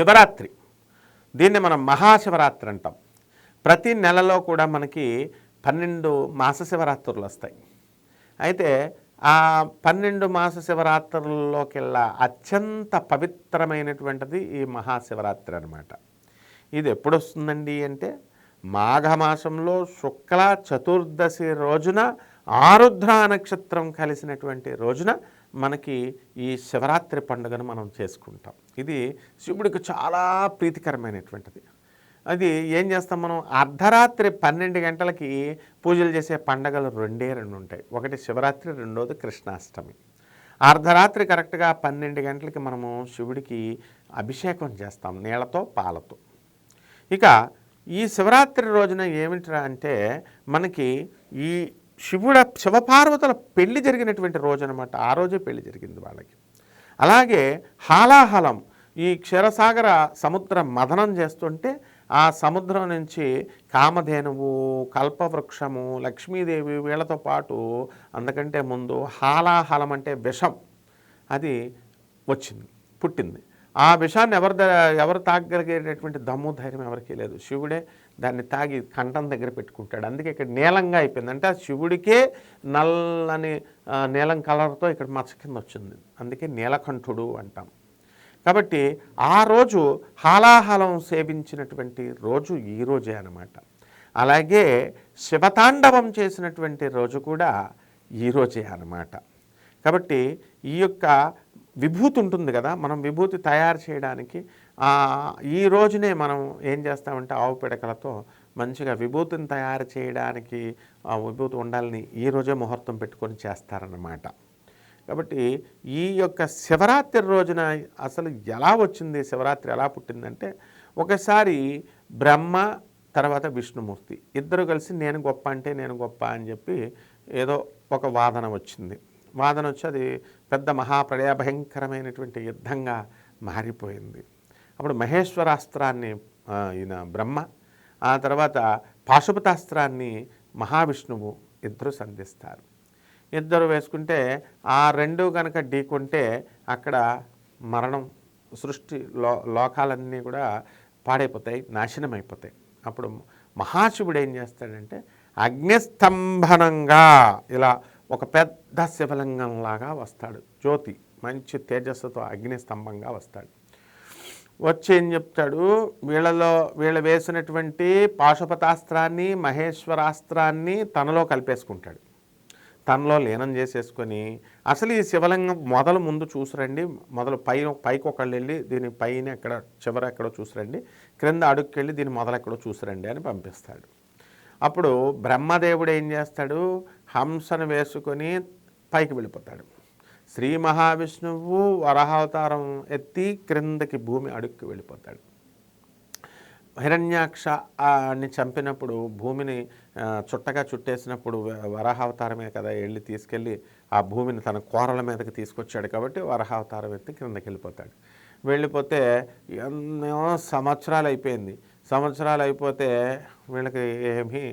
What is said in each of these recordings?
శివరాత్రి. దీన్ని మనం మహాశివరాత్రి అంటాం. ప్రతి నెలలో కూడా మనకి పన్నెండు మాస శివరాత్రులు వస్తాయి. అయితే ఆ పన్నెండు మాస శివరాత్రుల్లోకెల్లా అత్యంత పవిత్రమైనటువంటిది ఈ మహాశివరాత్రి అనమాట ఇది ఎప్పుడు వస్తుందండి అంటే మాఘమాసంలో శుక్ల చతుర్దశి రోజున ఆరుద్ర నక్షత్రం కలిసినటువంటి రోజున మనకి ఈ శివరాత్రి పండుగను మనం చేసుకుంటాం. ఇది శివుడికి చాలా ప్రీతికరమైనటువంటిది. అది ఏం చేస్తాం మనం? అర్ధరాత్రి పన్నెండు గంటలకి పూజలు చేసే పండగలు రెండే రెండు ఉంటాయి. ఒకటి శివరాత్రి రెండోది కృష్ణాష్టమి. అర్ధరాత్రి కరెక్ట్గా పన్నెండు గంటలకి మనము శివుడికి అభిషేకం చేస్తాం నీళ్ళతో పాలతో. ఇక ఈ శివరాత్రి రోజున ఏమిట్రా అంటే మనకి ఈ శివుడ శివపార్వతుల పెళ్ళి జరిగినటువంటి రోజు అనమాట ఆ రోజే పెళ్ళి జరిగింది వాళ్ళకి. అలాగే హాలాహలం ఈ క్షీరసాగర సముద్ర మదనం చేస్తుంటే ఆ సముద్రం నుంచి కామధేనువు కల్పవృక్షము లక్ష్మీదేవి వీళ్ళతో పాటు అందుకంటే ముందు హాలాహలం అంటే విషం. అది వచ్చింది పుట్టింది. ఆ విషాన్ని ఎవరు ఎవరు తాగలిగేటటువంటి దమ్ము ధైర్యం ఎవరికీ లేదు. శివుడే దాన్ని తాగి కంఠం దగ్గర పెట్టుకుంటాడు. అందుకే ఇక్కడ నీలంగా అయిపోయింది. అంటే ఆ శివుడికే నల్లని నీలం కలర్తో ఇక్కడ మచ్చ కింద వచ్చింది. అందుకే నీలకంఠుడు అంటాం. కాబట్టి ఆ రోజు హాలాహలం సేవించినటువంటి రోజు ఈ రోజే అన్నమాట. అలాగే శివతాండవం చేసినటువంటి రోజు కూడా ఈరోజే అనమాట కాబట్టి ఈ యొక్క విభూతి ఉంటుంది కదా మనం విభూతి తయారు చేయడానికి ఈ రోజునే మనం ఏం చేస్తామంటే ఆవు పిడకలతో మంచిగా విభూతిని తయారు చేయడానికి ఆ విభూతి ఉండాలని ఈ రోజే ముహూర్తం పెట్టుకొని చేస్తారన్నమాట. కాబట్టి ఈ యొక్క శివరాత్రి రోజున అసలు ఎలా వచ్చింది శివరాత్రి ఎలా పుట్టిందంటే ఒకసారి బ్రహ్మ తర్వాత విష్ణుమూర్తి ఇద్దరు కలిసి నేను గొప్ప అంటే నేను గొప్ప అని చెప్పి ఏదో ఒక వాదన వచ్చింది. వాదన వచ్చి అది పెద్ద మహాప్రళయ భయంకరమైనటువంటి యుద్ధంగా మారిపోయింది. అప్పుడు మహేశ్వరాస్త్రాన్ని ఈయన బ్రహ్మ ఆ తర్వాత పాశుపతాస్త్రాన్ని మహావిష్ణువు ఇద్దరు సంధిస్తారు. ఇద్దరు వేసుకుంటే ఆ రెండు కనుక ఢీకుంటే అక్కడ మరణం సృష్టి లో లోకాలన్నీ కూడా పాడైపోతాయి నాశనం అయిపోతాయి అప్పుడు మహాశివుడు ఏం చేస్తాడంటే అగ్నిస్తంభనంగా ఇలా ఒక పెద్ద శివలింగంలాగా వస్తాడు. జ్యోతి మంచి తేజస్సుతో అగ్నిస్తంభంగా వస్తాడు. వచ్చి ఏం చెప్తాడు? వీళ్ళలో వీళ్ళు వేసినటువంటి పాశుపతాస్త్రాన్ని మహేశ్వరాస్త్రాన్ని తనలో కలిపేసుకుంటాడు. తనలో లీనం చేసేసుకొని అసలు ఈ శివలింగం మొదలు ముందు చూసిరండి. మొదలు పై పైకి ఒకళ్ళు వెళ్ళి దీని పైన ఎక్కడ చివర ఎక్కడో చూసిరండి. క్రింద అడుగుకి వెళ్ళి దీని మొదలు ఎక్కడో చూసిరండి అని పంపిస్తాడు. అప్పుడు బ్రహ్మదేవుడు ఏం చేస్తాడు? హంసను వేసుకొని పైకి వెళ్ళిపోతాడు. శ్రీ మహావిష్ణువు వరహావతారం ఎత్తి క్రిందకి భూమి అడుక్కి వెళ్ళిపోతాడు. హిరణ్యాక్ష అని చంపినప్పుడు భూమిని చుట్టగా చుట్టేసినప్పుడు వరహావతారమే కదా వెళ్ళి తీసుకెళ్ళి ఆ భూమిని తన కోరల మీదకి తీసుకొచ్చాడు కాబట్టి వరహావతారం ఎత్తి క్రిందకి వెళ్ళిపోతాడు. వెళ్ళిపోతే ఎన్నో సంవత్సరాలు అయిపోయింది. సంవత్సరాలు అయిపోతే వీళ్ళకి ఏమీ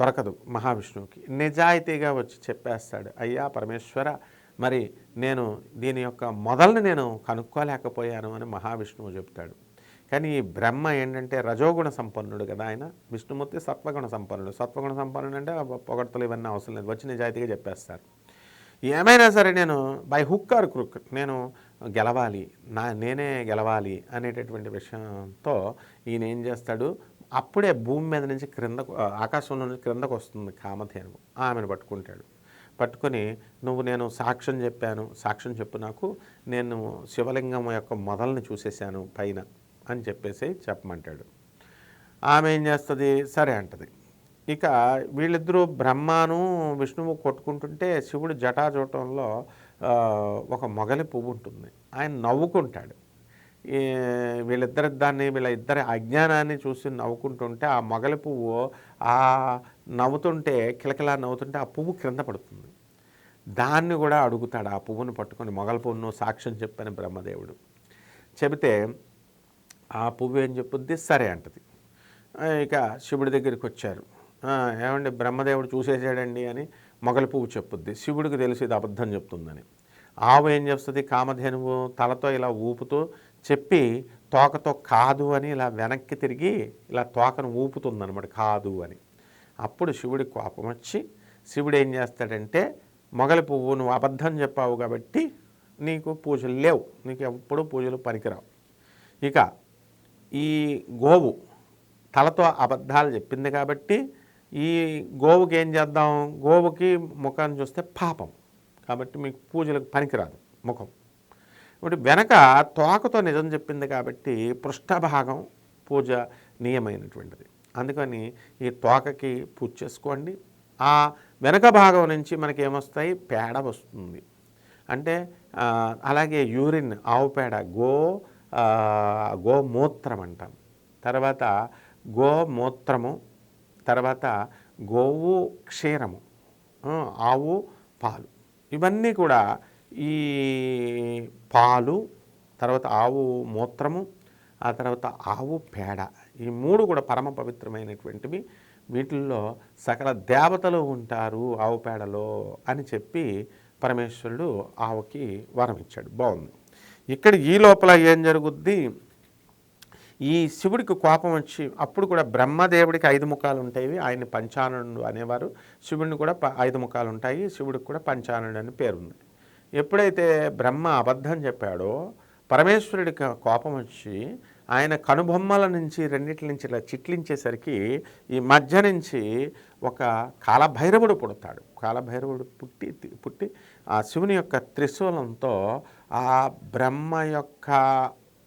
దొరకదు మహావిష్ణువుకి. నిజాయితీగా వచ్చి చెప్పేస్తాడు అయ్యా పరమేశ్వర మరి నేను దీని యొక్క మొదల్ని నేను కనుక్కోలేకపోయాను అని మహావిష్ణువు చెప్తాడు. కానీ ఈ బ్రహ్మ ఏంటంటే రజోగుణ సంపన్నుడు కదా ఆయన. విష్ణుమూర్తి సత్వగుణ సంపన్నుడు. సత్వగుణ సంపన్నుడు అంటే పొగడతలు ఇవన్నీ అవసరం లేదు. వచ్చి నిజాయితీగా చెప్పేస్తారు. ఏమైనా సరే నేను బై హుక్ ఆర్ క్రుక్ నేను గెలవాలి నా నేనే గెలవాలి అనేటటువంటి విషయంతో ఈయన ఏం చేస్తాడు? అప్పుడే భూమి మీద నుంచి క్రిందకు ఆకాశంలో నుంచి క్రిందకు వస్తుంది కామధేనువు. ఆమెను పట్టుకుంటాడు. పట్టుకొని నువ్వు నేను సాక్ష్యం చెప్పాను సాక్ష్యం చెప్పు నాకు నేను శివలింగం యొక్క మొదలను చూసేశాను పైన అని చెప్పేసి చెప్పమంటాడు. ఆమె ఏం చేస్తుంది? సరే అంటది. ఇక వీళ్ళిద్దరూ బ్రహ్మాను విష్ణువు కొట్టుకుంటుంటే శివుడు జటాజూటంలో ఒక మొగలి పువ్వు ఉంటుంది. ఆయన నవ్వుకుంటాడు. వీళ్ళిద్దరి దాన్ని వీళ్ళ ఇద్దరి అజ్ఞానాన్ని చూసి నవ్వుకుంటుంటే ఆ మొగలి పువ్వు ఆ నవ్వుతుంటే కిలకిలా నవ్వుతుంటే ఆ పువ్వు క్రింద పడుతుంది. దాన్ని కూడా అడుగుతాడు ఆ పువ్వును పట్టుకొని మొగల పువ్వును సాక్ష్యం చెప్పని బ్రహ్మదేవుడు. చెబితే ఆ పువ్వు ఏం చెప్పుద్ది? సరే అంటది. ఇక శివుడి దగ్గరికి వచ్చారు. ఏమండి బ్రహ్మదేవుడు చూసేసాడండి అని మొగల పువ్వు చెప్పుద్ది. శివుడికి తెలిసి ఇది అబద్ధం చెప్తుందని. ఆవు ఏం చేస్తుంది? కామధేనువు తలతో ఇలా ఊపుతూ చెప్పి తోకతో కాదు అని ఇలా వెనక్కి తిరిగి ఇలా తోకను ఊపుతుందనమాట కాదు అని. అప్పుడు శివుడి కోపం వచ్చి శివుడు ఏం చేస్తాడంటే మొగలి పువ్వు నువ్వు అబద్ధం చెప్పావు కాబట్టి నీకు పూజలు లేవు. నీకు ఎప్పుడు పూజలు పనికిరావు. ఇక ఈ గోవు తలతో అబద్ధాలు చెప్పింది కాబట్టి ఈ గోవుకి ఏం చేద్దాం? గోవుకి ముఖాన్ని చూస్తే పాపం. కాబట్టి మీకు పూజలకు పనికిరాదు ముఖం. ఇప్పుడు వెనక తోకతో నిజం చెప్పింది కాబట్టి పృష్ఠభాగం పూజ నియమైనటువంటిది. అందుకని ఈ తోకకి పూజ చేసుకోండి. ఆ వెనక భాగం నుంచి మనకి ఏమొస్తాయి పేడ వస్తుంది. అంటే అలాగే యూరిన్ ఆవు పేడ గో గోమూత్రం అంటాం తర్వాత గోమూత్రము తర్వాత గోవు క్షీరము ఆవు పాలు. ఇవన్నీ కూడా ఈ పాలు తర్వాత ఆవు మూత్రము ఆ తర్వాత ఆవు పేడ ఈ మూడు కూడా పరమ పవిత్రమైనటువంటివి. వీటిల్లో సకల దేవతలు ఉంటారు ఆవు పేడలో అని చెప్పి పరమేశ్వరుడు ఆవుకి వరం ఇచ్చాడు. బాగుంది. ఇక్కడ ఈ లోపల ఏం జరుగుద్ది? ఈ శివుడికి కోపం వచ్చి అప్పుడు కూడా బ్రహ్మదేవుడికి ఐదు ముఖాలు ఉంటాయి. ఆయన పంచాననుడు అనేవారు. శివుడిని కూడా ప- ఐదు ముఖాలు ఉంటాయి. శివుడికి కూడా పంచానుడు అని పేరుంది. ఎప్పుడైతే బ్రహ్మ అబద్ధం చెప్పాడో పరమేశ్వరుడికి కోపం వచ్చి ఆయన కనుబొమ్మల నుంచి రెండింటి నుంచి ఇలా చిట్లించేసరికి ఈ మధ్య నుంచి ఒక కాలభైరవుడు పుడతాడు. కాలభైరవుడు పుట్టి పుట్టి ఆ శివుని యొక్క త్రిశూలంతో ఆ బ్రహ్మ యొక్క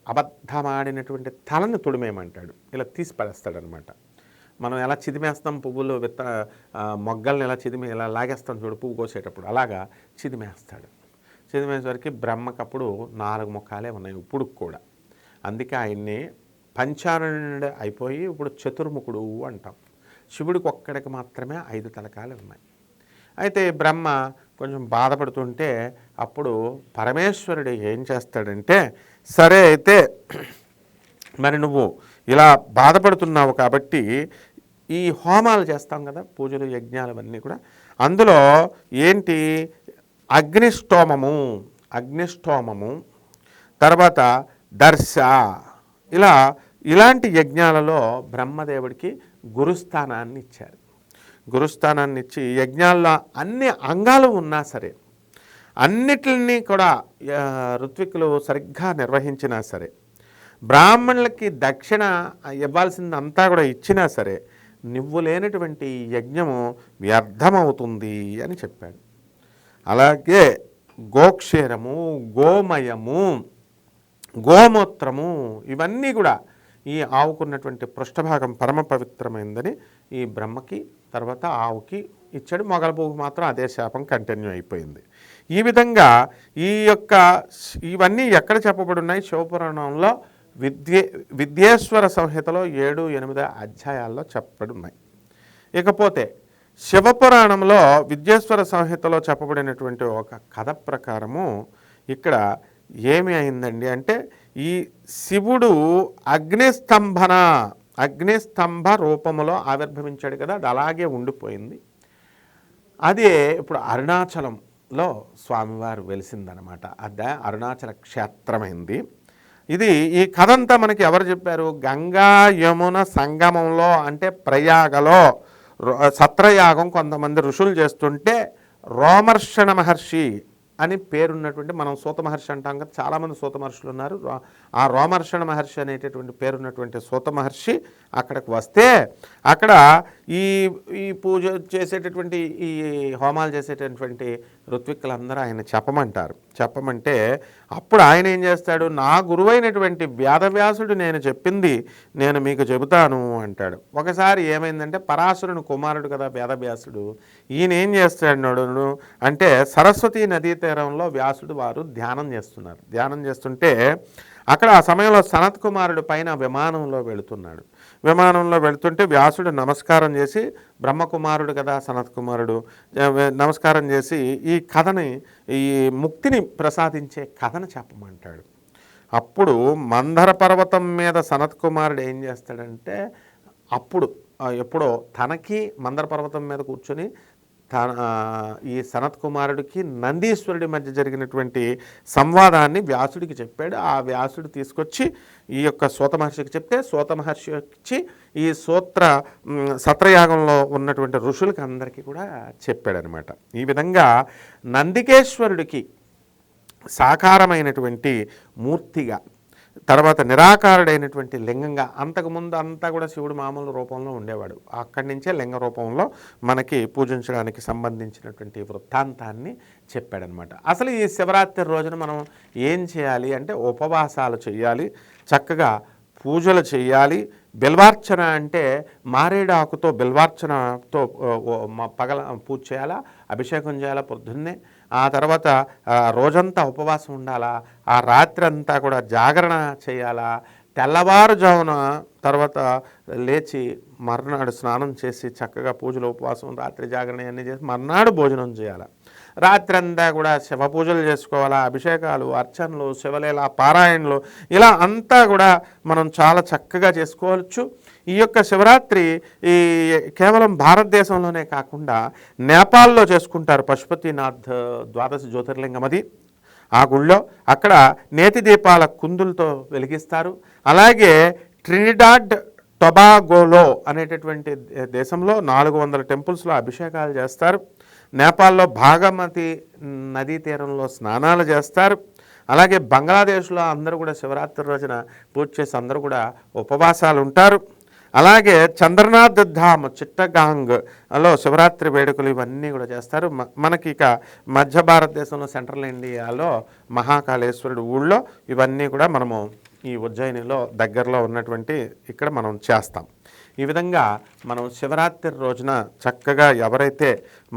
అబద్ధమాడినటువంటి తలను తుడిమేయమంటాడు. ఇలా తీసి పడేస్తాడనమాట. మనం ఎలా చిదిమేస్తాం పువ్వులు విత్త మొగ్గల్ని ఎలా చిదిమే ఇలా లాగేస్తాం చూడు పువ్వు కోసేటప్పుడు. అలాగా చిదిమేస్తాడు. చిదిమేసరికి బ్రహ్మకప్పుడు నాలుగు ముఖాలే ఉన్నాయి ఇప్పుడు కూడా. అందుకే ఆయన్ని పంచాననుడు అయిపోయి ఇప్పుడు చతుర్ముఖుడు అంటాం. శివుడికి ఒక్కడికి మాత్రమే ఐదు తలకాలు ఉన్నాయి. అయితే బ్రహ్మ కొంచెం బాధపడుతుంటే అప్పుడు పరమేశ్వరుడు ఏం చేస్తాడంటే సరే అయితే మరి నువ్వు ఇలా బాధపడుతున్నావు కాబట్టి ఈ హోమాలు చేస్తాం కదా పూజలు యజ్ఞాలు అవన్నీ కూడా. అందులో ఏంటి? అగ్నిష్టోమము అగ్నిష్టోమము. తర్వాత దర్శ. ఇలా ఇలాంటి యజ్ఞాలలో బ్రహ్మదేవుడికి గురుస్థానాన్ని ఇచ్చారు. గురుస్థానాన్ని ఇచ్చి యజ్ఞాల్లో అన్ని అంగాలు ఉన్నా సరే అన్నిటిని కూడా ఆ, సరిగ్గా నిర్వహించినా సరే బ్రాహ్మణులకి దక్షిణ ఇవ్వాల్సిందంతా కూడా ఇచ్చినా సరే నువ్వు లేనటువంటి యజ్ఞము వ్యర్థమవుతుంది అని చెప్పాడు. అలాగే గోక్షేరము గోమయము గోమూత్రము ఇవన్నీ కూడా ఈ ఆవుకున్నటువంటి పృష్ఠభాగం పరమ పవిత్రమైందని ఈ బ్రహ్మకి తర్వాత ఆవుకి ఇచ్చాడు. మొగలబోగు మాత్రం అదే శాపం కంటిన్యూ అయిపోయింది. ఈ విధంగా ఈ యొక్క ఇవన్నీ ఎక్కడ చెప్పబడున్నాయి? శివపురాణంలో విద్యే విద్యేశ్వర సంహితలో ఏడు ఎనిమిది అధ్యాయాల్లో చెప్పబడున్నాయి. ఇకపోతే శివపురాణంలో విద్యేశ్వర సంహితలో చెప్పబడినటువంటి ఒక కథ ప్రకారము ఇక్కడ ఏమి అయిందండి అంటే ఈ శివుడు అగ్నిస్తంభన అగ్నిస్తంభ రూపములో ఆవిర్భవించాడు కదా అది అలాగే ఉండిపోయింది. అదే ఇప్పుడు అరుణాచలంలో స్వామివారు వెలిసిందనమాట. అదే అరుణాచల క్షేత్రమైంది. ఇది ఈ కథ అంతా మనకి ఎవరు చెప్పారు? గంగా యమున సంగమంలో అంటే ప్రయాగలో రు- సత్రయాగం కొంతమంది ఋషులు చేస్తుంటే రోమర్షణ మహర్షి అని పేరున్నటువంటి మనం సూత మహర్షి అంటాం కదా చాలామంది సూత మహర్షులు ఉన్నారు. ఆ రోమర్షణ మహర్షి అనేటటువంటి పేరున్నటువంటి సూత మహర్షి అక్కడికి వస్తే అక్కడ ఈ ఈ పూజ చేసేటటువంటి ఈ హోమాలు చేసేటటువంటి ఋత్విక్కులందరూ ఆయన చెప్పమంటారు. చెప్పమంటే అప్పుడు ఆయన ఏం చేస్తాడు? నా గురువైనటువంటి వేదవ్యాసుడు నేను చెప్పింది నేను మీకు చెబుతాను అంటాడు. ఒకసారి ఏమైందంటే పరాశరుని కుమారుడు కదా వేదవ్యాసుడు ఈయన ఏం చేస్తాడు అంటే సరస్వతి నదీ తీరంలో వ్యాసుడు వారు ధ్యానం చేస్తున్నారు. ధ్యానం చేస్తుంటే అక్కడ ఆ సమయంలో సనత్ కుమారుడు పైన విమానంలో వెళుతున్నాడు. విమానంలో వెళుతుంటే వ్యాసుడు నమస్కారం చేసి బ్రహ్మకుమారుడు కదా సనత్ కుమారుడు నమస్కారం చేసి ఈ కథని ఈ ముక్తిని ప్రసాదించే కథను చెప్పమంటాడు. అప్పుడు మందర పర్వతం మీద సనత్ కుమారుడు ఏం చేస్తాడంటే అప్పుడు ఎప్పుడో తనకి మందర పర్వతం మీద కూర్చొని ఈ సనత్ కుమారుడికి నందీశ్వరుడి మధ్య జరిగినటువంటి సంవాదాన్ని వ్యాసుడికి చెప్పాడు. ఆ వ్యాసుడు తీసుకొచ్చి ఈ యొక్క సూత మహర్షికి చెప్తే సూత మహర్షి వచ్చి ఈ సూత్ర సత్రయాగంలో ఉన్నటువంటి ఋషులకు అందరికీ కూడా చెప్పాడనమాట. ఈ విధంగా నందికేశ్వరుడికి సాకారమైనటువంటి మూర్తిగా తర్వాత నిరాకారుడైనటువంటి లింగంగా అంతకుముందు అంతా కూడా శివుడు మామూలు రూపంలో ఉండేవాడు. అక్కడి నుంచే లింగ రూపంలో మనకి పూజించడానికి సంబంధించినటువంటి వృత్తాంతాన్ని చెప్పాడనమాట. అసలు ఈ శివరాత్రి రోజున మనం ఏం చేయాలి అంటే ఉపవాసాలు చేయాలి చక్కగా పూజలు చేయాలి. బిల్వార్చన అంటే మారేడు ఆకుతో బిల్వార్చనతో పగల పూజ చేయాలా అభిషేకం చేయాలా పొద్దున్నే ఆ తర్వాత రోజంతా ఉపవాసం ఉండాలా? ఆ రాత్రి అంతా కూడా జాగరణ చేయాలా? తెల్లవారుజామున తర్వాత లేచి మర్నాడు స్నానం చేసి చక్కగా పూజలు ఉపవాసం రాత్రి జాగరణ అన్నీ చేసి మర్నాడు భోజనం చేయాలి? రాత్రి అంతా కూడా శివ పూజలు చేసుకోవాలా? అభిషేకాలు అర్చనలు శివలీల పారాయణలు ఇలా అంతా కూడా మనం చాలా చక్కగా చేసుకోవచ్చు. ఈ యొక్క శివరాత్రి ఈ కేవలం భారతదేశంలోనే కాకుండా నేపాల్లో చేసుకుంటారు పశుపతినాథ్ ద్వాదశ జ్యోతిర్లింగం అది. ఆ గుళ్ళో అక్కడ నేతి దీపాల కుందులతో వెలిగిస్తారు. అలాగే ట్రినిడాడ్ టొబాగోలో అనేటటువంటి దేశంలో నాలుగు వందల టెంపుల్స్లో అభిషేకాలు చేస్తారు. నేపాల్లో భాగమతి నదీ తీరంలో స్నానాలు చేస్తారు. అలాగే బంగ్లాదేశ్లో అందరూ కూడా శివరాత్రి రోజున పూజ చేసి అందరూ కూడా ఉపవాసాలు ఉంటారు. అలాగే చంద్రనాథ్ ధామ్ చిట్టగాంగ్లో శివరాత్రి వేడుకలు ఇవన్నీ కూడా చేస్తారు. మనకి ఇక మధ్య భారతదేశంలో సెంట్రల్ ఇండియాలో మహాకాళేశ్వరుడు ఊళ్ళో ఇవన్నీ కూడా మనము ఈ ఉజ్జయినిలో దగ్గరలో ఉన్నటువంటి ఇక్కడ మనం చేస్తాం. ఈ విధంగా మనం శివరాత్రి రోజున చక్కగా ఎవరైతే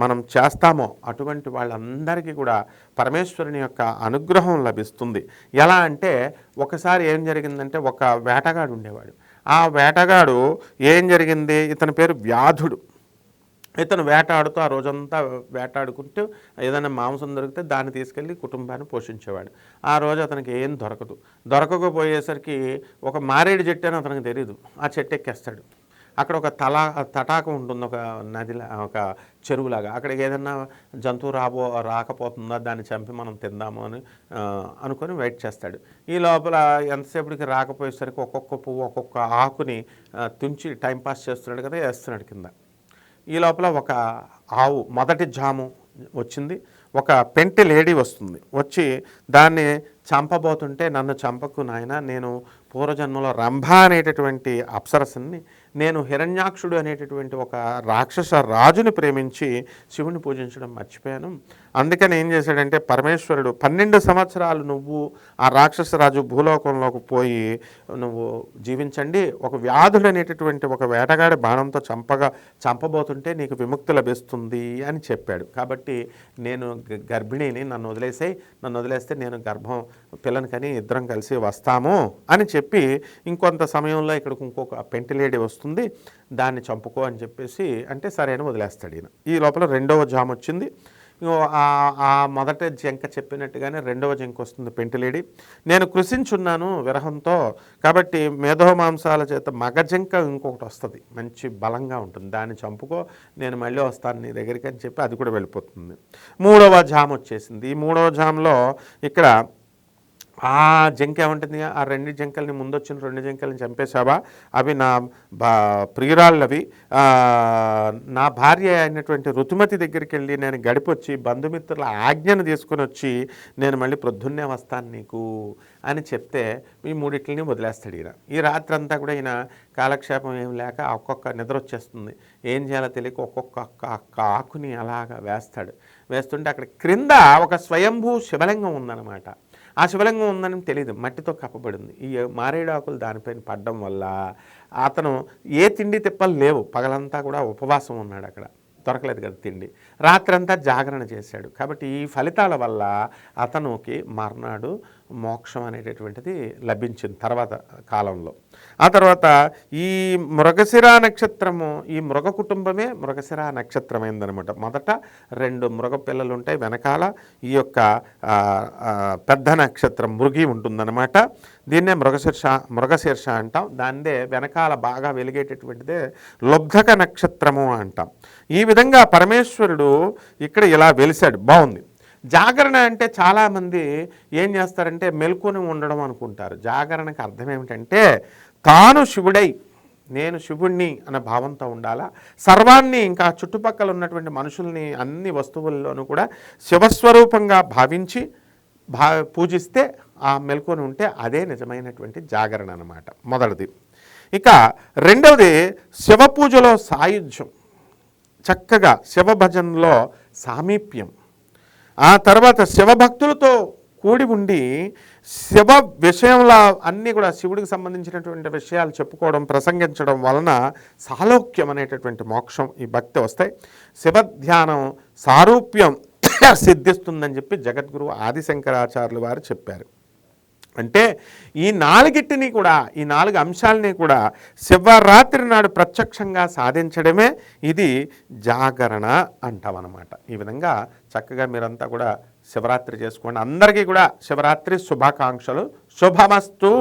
మనం చేస్తామో అటువంటి వాళ్ళందరికీ కూడా పరమేశ్వరుని యొక్క అనుగ్రహం లభిస్తుంది. ఎలా అంటే ఒకసారి ఏం జరిగిందంటే ఒక వేటగాడు ఉండేవాడు. ఆ వేటగాడు ఏం జరిగింది? ఇతని పేరు వ్యాధుడు. ఇతను వేటాడుతూ ఆ రోజంతా వేటాడుకుంటూ ఏదైనా మాంసం దొరికితే దాన్ని తీసుకెళ్ళి కుటుంబాన్ని పోషించేవాడు. ఆ రోజు అతనికి ఏం దొరకదు. దొరకకపోయేసరికి ఒక మారేడు చెట్టు అని అతనికి తెలియదు ఆ చెట్టు ఎక్కేస్తాడు. అక్కడ ఒక తలా తటాకం ఉంటుంది ఒక నదిలా ఒక చెరువులాగా. అక్కడికి ఏదన్నా జంతువు రాబో రాకపోతుందా దాన్ని చంపి మనం తిందాము అని అనుకొని వెయిట్ చేస్తాడు. ఈ లోపల ఎంతసేపటికి రాకపోయేసరికి ఒక్కొక్క పువ్వు ఒక్కొక్క ఆకుని తుంచి టైంపాస్ చేస్తున్నాడు కదా వేస్తున్నాడు కింద. ఈ లోపల ఒక ఆవు మొదటి జాము వచ్చింది. ఒక పెంటి లేడీ వస్తుంది. వచ్చి దాన్ని చంపబోతుంటే నన్ను చంపకు నాయన నేను పూర్వజన్మలో రంభ అనేటటువంటి అప్సరసని నేను హిరణ్యాక్షుడు అనేటటువంటి ఒక రాక్షస రాజుని ప్రేమించి శివుని పూజించడం మర్చిపోయాను. అందుకని ఏం చేశాడంటే పరమేశ్వరుడు పన్నెండు సంవత్సరాలు నువ్వు ఆ రాక్షస రాజు భూలోకంలోకి పోయి నువ్వు జీవించండి. ఒక వ్యాధుడు అనేటటువంటి ఒక వేటగాడి బాణంతో చంపగా చంపబోతుంటే నీకు విముక్తి లభిస్తుంది అని చెప్పాడు. కాబట్టి నేను గ- గర్భిణిని నన్ను వదిలేసాయి నన్ను వదిలేస్తే నేను గర్భం పిల్లని కానీ ఇద్దరం కలిసి వస్తాము అని చెప్పి ఇంకొంత సమయంలో ఇక్కడికి ఇంకొక పెంటిలేడి వస్తుంది దాన్ని చంపుకో అని చెప్పేసి అంటే సరే అని వదిలేస్తాడు ఈయన. ఈ లోపల రెండవ జామ్ వచ్చింది. ఆ- మొదట జంక చెప్పినట్టుగానే రెండవ జంక వస్తుంది పెంటిలేడి నేను కృషించున్నాను విరహంతో కాబట్టి మేధో మాంసాల చేత మగ జంక ఇంకొకటి వస్తుంది. మంచి బలంగా ఉంటుంది. దాన్ని చంపుకో నేను మళ్ళీ వస్తాను నీ దగ్గరికి అని చెప్పి అది కూడా వెళ్ళిపోతుంది. మూడవ జామ్ వచ్చేసింది. ఈ మూడవ జామ్లో ఇక్కడ ఆ జంక ఏమంటుంది ఆ రెండు జింకల్ని ముందు వచ్చిన రెండు జింకల్ని చంపేశావా? అవి నా బా ప్రియురాళ్ళవి. నా భార్య అయినటువంటి రుతుమతి దగ్గరికి వెళ్ళి నేను గడిపొచ్చి బంధుమిత్రుల ఆజ్ఞను తీసుకొని వచ్చి నేను మళ్ళీ ప్రొద్దున్నే వస్తాను నీకు అని చెప్తే ఈ మూడిట్లని వదిలేస్తాడు ఈయన. ఈ రాత్రి అంతా కూడా ఈయన కాలక్షేపం ఏం లేక ఒక్కొక్క నిద్ర వచ్చేస్తుంది ఏం చేయాలో తెలియక ఒక్కొక్క అక్క ఆకుని అలాగా వేస్తాడు. వేస్తుంటే అక్కడ క్రింద ఒక స్వయంభూ శివలింగం ఉందన్నమాట. ఆ శివలింగం ఉందని తెలియదు మట్టితో కప్పబడింది. ఈ మారేడు ఆకులు దానిపైన పడడం వల్ల అతను ఏ తిండి తిప్పలు లేవు. పగలంతా కూడా ఉపవాసం ఉన్నాడు అక్కడ. దొరకలేదు కదా తిండి. రాత్రంతా జాగరణ చేశాడు. కాబట్టి ఈ ఫలితాల వల్ల అతనుకి మర్నాడు మోక్షం అనేటటువంటిది లభించింది తర్వాత కాలంలో. ఆ తర్వాత ఈ మృగశిర నక్షత్రము ఈ మృగ కుటుంబమే మృగశిర నక్షత్రమైందనమాట. మొదట రెండు మృగ పిల్లలు ఉంటాయి వెనకాల ఈ యొక్క పెద్ద నక్షత్రం మృగి ఉంటుందన్నమాట దీన్నే మృగశీర్ష మృగశీర్ష అంటాం. దాన్నే వెనకాల బాగా వెలిగేటటువంటిదే లబ్ధక నక్షత్రము అంటాం. ఈ విధంగా పరమేశ్వరుడు ఇక్కడ ఇలా వెలిశాడు. బాగుంది. జాగరణ అంటే చాలామంది ఏం చేస్తారంటే మెలకుని ఉండడం అనుకుంటారు. జాగరణకు అర్థం ఏమిటంటే తాను శివుడై నేను శివుణ్ణి అనే భావంతో ఉండాలా? సర్వాన్ని ఇంకా చుట్టుపక్కల ఉన్నటువంటి మనుషుల్ని అన్ని వస్తువుల్లోనూ కూడా శివస్వరూపంగా భావించి భా పూజిస్తే ఆ మెలకుని ఉంటే అదే నిజమైనటువంటి జాగరణ అనమాట మొదటిది. ఇక రెండవది శివ పూజలో సాయుధ్యం. చక్కగా శివ భజనలో సామీప్యం. ఆ తర్వాత శివభక్తులతో కూడి ఉండి శివ విషయంలో అన్నీ కూడా శివుడికి సంబంధించినటువంటి విషయాలు చెప్పుకోవడం ప్రసంగించడం వలన సాలోక్యం అనేటటువంటి మోక్షం ఈ భక్తి వస్తాయి. శివ ధ్యానం సారూప్యం సిద్ధిస్తుందని చెప్పి జగద్గురు ఆదిశంకరాచార్యులు వారు చెప్పారు. అంటే ఈ నాలుగిటిని కూడా ఈ నాలుగు అంశాలని కూడా శివరాత్రి నాడు ప్రత్యక్షంగా సాధించడమే ఇది జాగరణ అంటామన్నమాట. ఈ విధంగా చక్కగా మీరంతా కూడా శివరాత్రి చేసుకోండి. అందరికీ కూడా శివరాత్రి శుభాకాంక్షలు. శుభమస్తు.